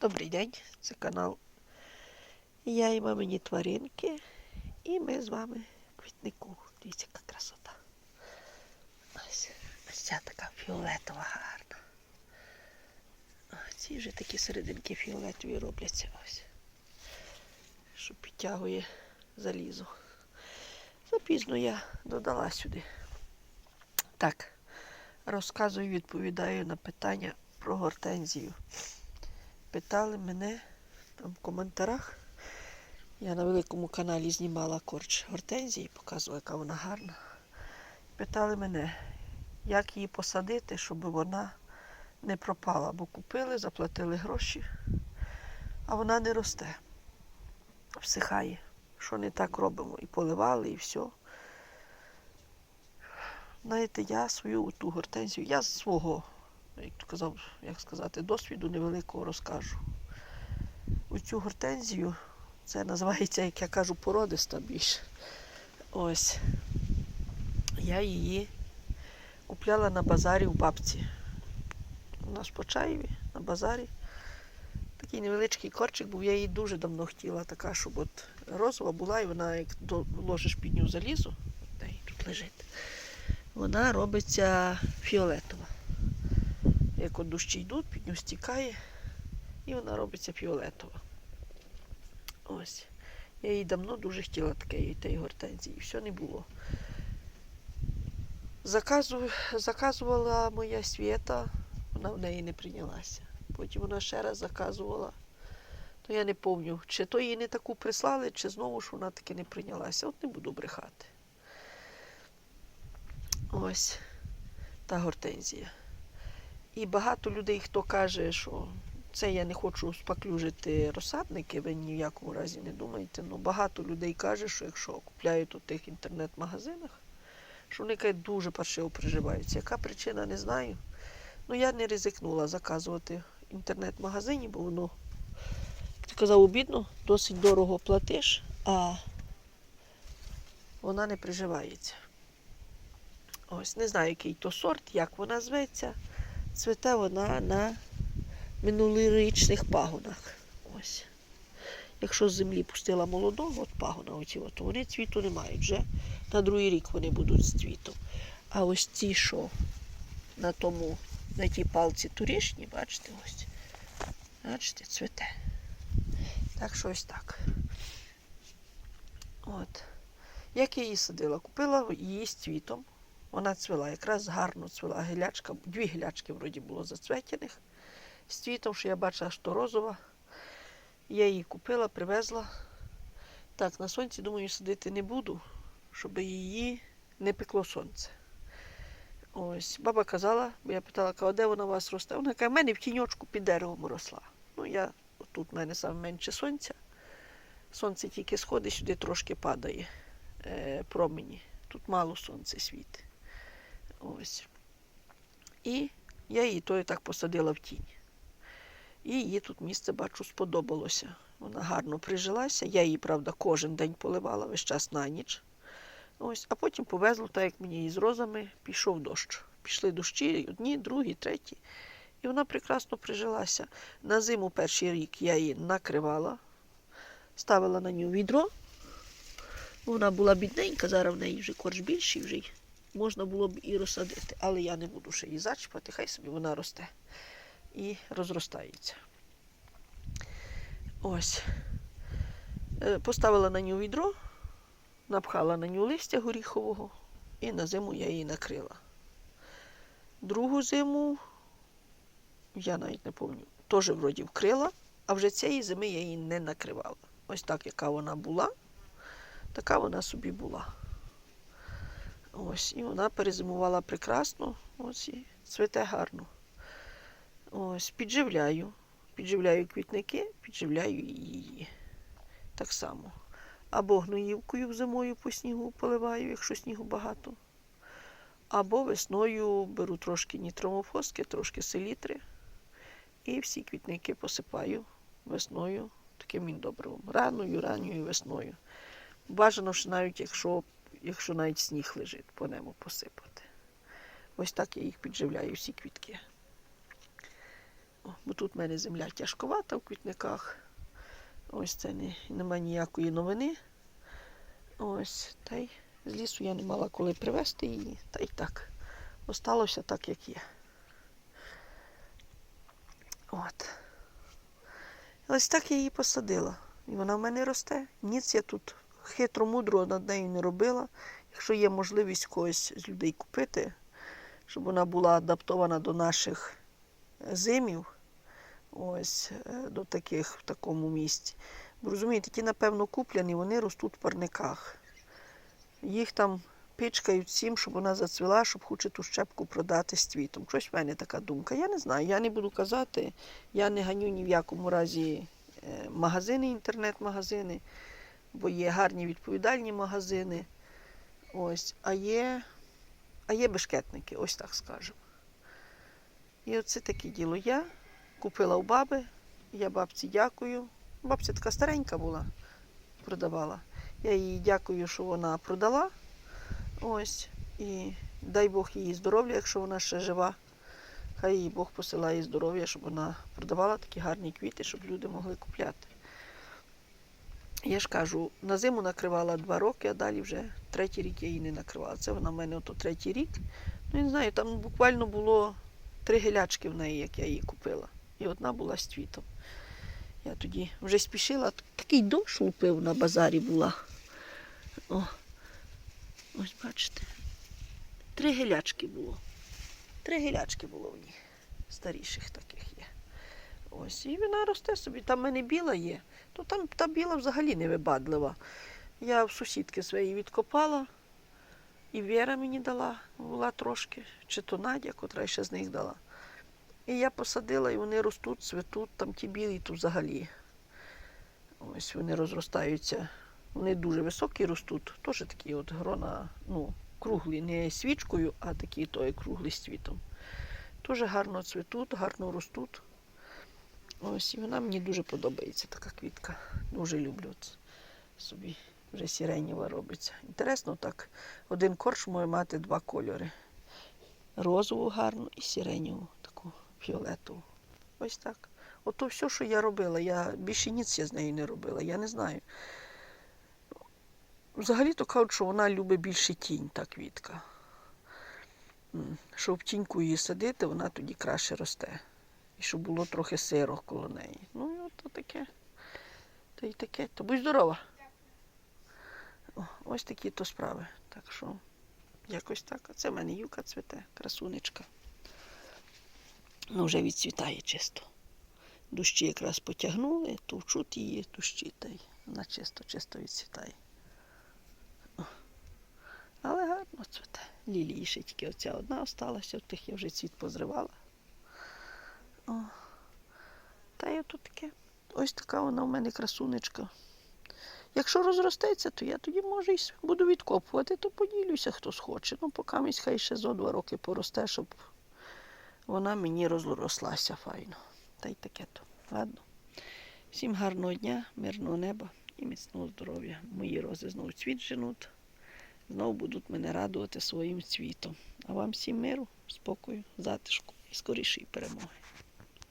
Добрий день, це канал Я і мамині тваринки. І ми з вами квітнику. Дивіться, яка красота. Ось, ось ця така фіолетова гарна. Ці вже такі серединки фіолетові робляться ось. Що підтягує залізо. Запізно я додала сюди. Так, розказую, відповідаю на питання про гортензію питали мене там в коментарях. Я на великому каналі знімала корч гортензії, показувала, яка вона гарна. Питали мене, як її посадити, щоб вона не пропала, бо купили, заплатили гроші, а вона не росте, всихає. Що не так робимо? І поливали, і все. Знаєте, я свою ту гортензію, я з свого як казав, як сказати, досвіду невеликого розкажу. Оцю гортензію, це називається, як я кажу, породиста більше. Ось. Я її купляла на базарі в бабці. У нас по Чаєві, на базарі. Такий невеличкий корчик був, я її дуже давно хотіла, така, щоб от розова була, і вона, як ложиш під нього залізо, де її тут лежить, вона робиться фіолетова як от дощі йдуть, під нього стікає, і вона робиться фіолетова. Ось. Я її давно дуже хотіла такої тієї гортензії, і все не було. Заказу, заказувала моя свята, вона в неї не прийнялася. Потім вона ще раз заказувала. То я не пам'ятаю, чи то її не таку прислали, чи знову ж вона таки не прийнялася. От не буду брехати. Ось та гортензія. І багато людей, хто каже, що це я не хочу спаклюжити розсадники, ви ні в якому разі не думайте. Ну багато людей каже, що якщо купляють у тих інтернет-магазинах, що вони кажуть, дуже паршиво приживаються. Яка причина, не знаю. Ну я не ризикнула заказувати в інтернет-магазині, бо воно, як ти казав, обідно, досить дорого платиш, а вона не приживається. Ось, не знаю, який то сорт, як вона зветься. Цвіте вона на минулорічних пагонах. Ось. Якщо з землі пустила молодого от пагона, оці, от, вони цвіту не мають вже. На другий рік вони будуть з цвітом. А ось ті, що на тому, на тій палці турішні, бачите, ось. Бачите, цвіте. Так що ось так. От. Як я її садила? Купила її з цвітом. Вона цвіла, якраз гарно цвіла гілячка, дві гілячки вроді було зацветених. З цвітом, що я бачила, що розова. Я її купила, привезла. Так, на сонці, думаю, сидіти не буду, щоб її не пекло сонце. Ось, баба казала, бо я питала, «Ка, де вона у вас росте? Вона каже, в мене в тіньочку під деревом росла. Ну, я, тут в мене саме менше сонця. Сонце тільки сходить, сюди трошки падає е, промені. Тут мало сонця світить. Ось. І я її то і так посадила в тінь. І їй тут місце, бачу, сподобалося. Вона гарно прижилася. Я її, правда, кожен день поливала весь час на ніч. Ось, а потім повезло, так як мені із розами, пішов дощ. Пішли дощі, одні, другі, треті. І вона прекрасно прижилася. На зиму перший рік я її накривала, ставила на нього відро. Вона була бідненька, зараз в неї вже корч більший, вже можна було б і розсадити. Але я не буду ще її зачіпати, хай собі вона росте і розростається. Ось. Е, Поставила на нього відро, напхала на нього листя горіхового і на зиму я її накрила. Другу зиму, я навіть не пам'ятаю, теж вроді вкрила, а вже цієї зими я її не накривала. Ось так, яка вона була, така вона собі була. Ось, і вона перезимувала прекрасно, ось і цвіте гарно. Ось, підживляю. Підживляю квітники, підживляю її. Так само. Або гноївкою зимою по снігу поливаю, якщо снігу багато. Або весною беру трошки нітромофоски, трошки селітри. І всі квітники посипаю весною таким міндобривом. Раною, ранньою весною. Бажано, що навіть якщо, якщо навіть сніг лежить, по нему посипати. Ось так я їх підживляю, всі квітки. О, Бо тут в мене земля тяжковата в квітниках. Ось це не, нема ніякої новини. Ось, та й з лісу я не мала коли привезти її, та й так. Осталося так, як є. От. Ось так я її посадила. І вона в мене росте. Ніц я тут хитро мудро над нею не робила. Якщо є можливість когось з людей купити, щоб вона була адаптована до наших зимів, ось е, до таких в такому місці. Бо розумієте, ті, напевно, куплені, вони ростуть в парниках. Їх там пичкають всім, щоб вона зацвіла, щоб хоче ту щепку продати з цвітом. Щось в мене така думка. Я не знаю, я не буду казати, я не ганю ні в якому разі е, магазини, інтернет-магазини, бо є гарні відповідальні магазини. Ось, а є, а є бешкетники, ось так скажемо. І оце таке діло. Я купила у баби, я бабці дякую. Бабця така старенька була, продавала. Я їй дякую, що вона продала. Ось. І дай Бог їй здоров'я, якщо вона ще жива. Хай їй Бог посилає здоров'я, щоб вона продавала такі гарні квіти, щоб люди могли купляти. Я ж кажу, на зиму накривала два роки, а далі вже третій рік я її не накривала. Це вона в мене ото третій рік. Ну, я не знаю, там буквально було три гілячки в неї, як я її купила. І одна була з цвітом. Я тоді вже спішила, такий дощ лупив на базарі була. О, ось бачите. Три гілячки було. Три гілячки було в ній. Старіших таких є. Ось. І вона росте собі. Там в мене біла є, то там та біла взагалі не вибадлива. Я в сусідки своєї відкопала, і Віра мені дала, була трошки, чи то Надя, котра ще з них дала. І я посадила, і вони ростуть, цвітуть, там ті білі, то взагалі. Ось вони розростаються. Вони дуже високі ростуть. Теж такі от грона, ну, круглі, не свічкою, а такі то круглі з цвітом. Теж гарно цвітуть, гарно ростуть. Ось, і вона мені дуже подобається, така квітка. Дуже люблю це собі. Вже сіренєва робиться. Інтересно так. Один корж може мати два кольори. Розову гарну і сиренєву, таку фіолетову. Ось так. Ото все, що я робила. Я більше ніц я з нею не робила. Я не знаю. Взагалі-то кажуть, що вона любить більше тінь, та квітка. Щоб в тіньку її садити, вона тоді краще росте. Щоб було трохи сиро коло неї. Ну і от таке. Та й таке. То будь здорова. О, ось такі то справи. Так що якось так. Це в мене юка цвіте, красунечка. Ну, вже відцвітає чисто. Дощі якраз потягнули, товчуть її дощі, та й вона чисто, чисто відцвітає. Але гарно цвіте. Лілії ще тільки оця одна осталася, тих я вже цвіт позривала. О. Та й отут таке. Ось така вона в мене красунечка. Якщо розростеться, то я тоді, може, і буду відкопувати, то поділюся, хто схоче. Ну, поки місь хай ще зо два роки поросте, щоб вона мені розрослася файно. Та й таке то. Ладно. Всім гарного дня, мирного неба і міцного здоров'я. Мої рози знову цвіт женуть, знову будуть мене радувати своїм цвітом. А вам всім миру, спокою, затишку і скорішої перемоги.